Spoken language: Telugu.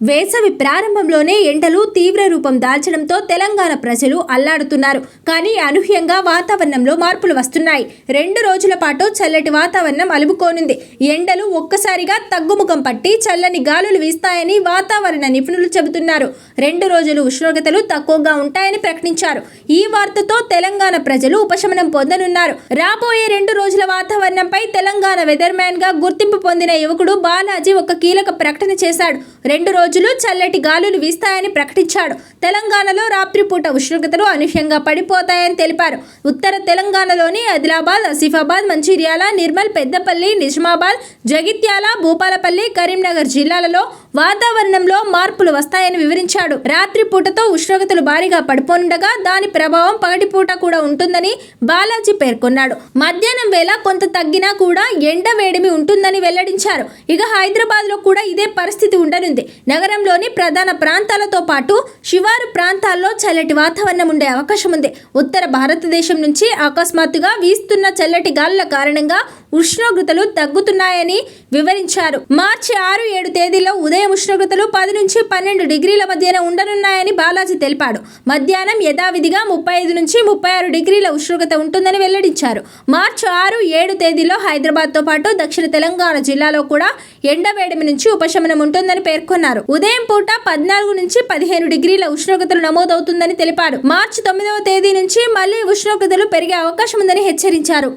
వేసవి ప్రారంభంలోనే ఎండలు తీవ్ర రూపం దాల్చడంతో తెలంగాణ ప్రజలు అల్లాడుతున్నారు. కానీ అనూహ్యంగా వాతావరణంలో మార్పులు వస్తున్నాయి. రెండు రోజుల పాటు చల్లటి వాతావరణం అలుముకోనుంది. ఎండలు ఒక్కసారిగా తగ్గుముఖం పట్టి చల్లని గాలులు వీస్తాయని వాతావరణ నిపుణులు చెబుతున్నారు. రెండు రోజులు ఉష్ణోగ్రతలు తక్కువగా ఉంటాయని ప్రకటించారు. ఈ వార్తతో తెలంగాణ ప్రజలు ఉపశమనం పొందనున్నారు. రాబోయే రెండు రోజుల వాతావరణంపై తెలంగాణ వెదర్మ్యాన్గా గా గుర్తింపు పొందిన యువకుడు బాలాజీ ఒక కీలక ప్రకటన చేశాడు. రెండు రోజులు చల్లటి గాలులు వీస్తాయని ప్రకటించాడు. తెలంగాణలో రాత్రిపూట ఉష్ణోగ్రతలు అనూహ్యంగా పడిపోతాయని తెలిపారు. ఉత్తర తెలంగాణలోని ఆదిలాబాద్ ఆసిఫాబాద్ మంచిర్యాల నిర్మల్ పెద్దపల్లి నిజామాబాద్ జగిత్యాల భూపాలపల్లి కరీంనగర్ జిల్లాలలో వాతావరణంలో మార్పులు వస్తాయని వివరించాడు. రాత్రిపూటతో ఉష్ణోగ్రతలు భారీగా పడిపోనుండగా దాని ప్రభావం పగటిపూట కూడా ఉంటుందని బాలాజీ పేర్కొన్నాడు. మధ్యాహ్నం వేళ కొంత తగ్గినా కూడా ఎండ వేడిమి ఉంటుందని వెల్లడించారు. ఇక హైదరాబాద్లో కూడా ఇదే పరిస్థితి ఉండనుంది. నగరంలోని ప్రధాన ప్రాంతాలతో పాటు శివారు ప్రాంతాల్లో చల్లటి వాతావరణం ఉండే అవకాశం ఉంది. ఉత్తర భారతదేశం నుంచి అకస్మాత్తుగా వీస్తున్న చల్లటి గాలుల కారణంగా ఉష్ణోగ్రతలు తగ్గుతున్నాయని వివరించారు. మార్చి ఆరు ఏడు తేదీలో ఉదయం ఉష్ణోగ్రతలు పది నుంచి పన్నెండు డిగ్రీల మధ్యన ఉండనున్నాయని బాలాజీ తెలిపాడు. మధ్యాహ్నం యథావిధిగా ముప్పై ఐదు నుంచి ముప్పై ఆరు డిగ్రీల ఉష్ణోగ్రత ఉంటుందని వెల్లడించారు. మార్చి ఆరు ఏడు తేదీలో హైదరాబాద్తో పాటు దక్షిణ తెలంగాణ జిల్లాలో కూడా ఎండవేడిమి నుంచి ఉపశమనం ఉంటుందని పేర్కొన్నారు. ఉదయం పూట పద్నాలుగు నుంచి పదిహేను డిగ్రీల ఉష్ణోగ్రతలు నమోదవుతుందని తెలిపారు. మార్చి తొమ్మిదవ తేదీ నుంచి మళ్ళీ ఉష్ణోగ్రతలు పెరిగే అవకాశం ఉందని హెచ్చరించారు.